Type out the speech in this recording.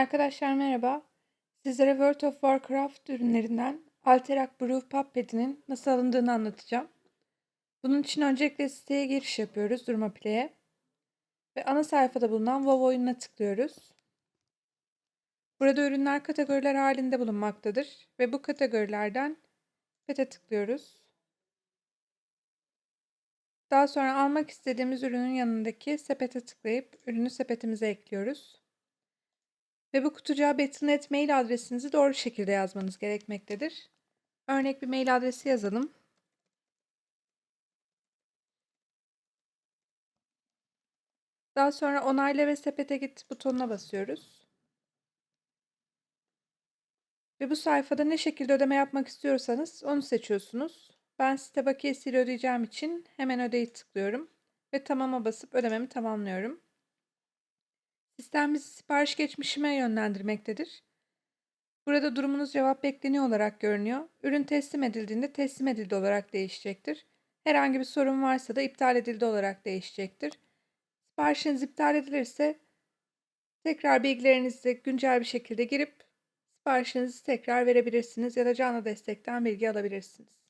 Arkadaşlar merhaba. Sizlere World of Warcraft ürünlerinden Alterac Brew Puppet'inin nasıl alındığını anlatacağım. Bunun için öncelikle siteye giriş yapıyoruz Durma Play'e. Ve ana sayfada bulunan WoW oyununa tıklıyoruz. Burada ürünler kategoriler halinde bulunmaktadır. Ve bu kategorilerden Pet'e tıklıyoruz. Daha sonra almak istediğimiz ürünün yanındaki sepete tıklayıp ürünü sepetimize ekliyoruz. Ve bu kutucuğa Battle.net mail adresinizi doğru şekilde yazmanız gerekmektedir. Örnek bir mail adresi yazalım. Daha sonra onayla ve sepete git butonuna basıyoruz. Ve bu sayfada ne şekilde ödeme yapmak istiyorsanız onu seçiyorsunuz. Ben site bakiyesiyle ödeyeceğim için hemen ödeyi tıklıyorum ve tamama basıp ödememi tamamlıyorum. Sistem bizi sipariş geçmişime yönlendirmektedir. Burada durumunuz cevap bekleniyor olarak görünüyor. Ürün teslim edildiğinde teslim edildi olarak değişecektir. Herhangi bir sorun varsa da iptal edildi olarak değişecektir. Siparişiniz iptal edilirse tekrar bilgilerinizi güncel bir şekilde girip siparişinizi tekrar verebilirsiniz ya da canlı destekten bilgi alabilirsiniz.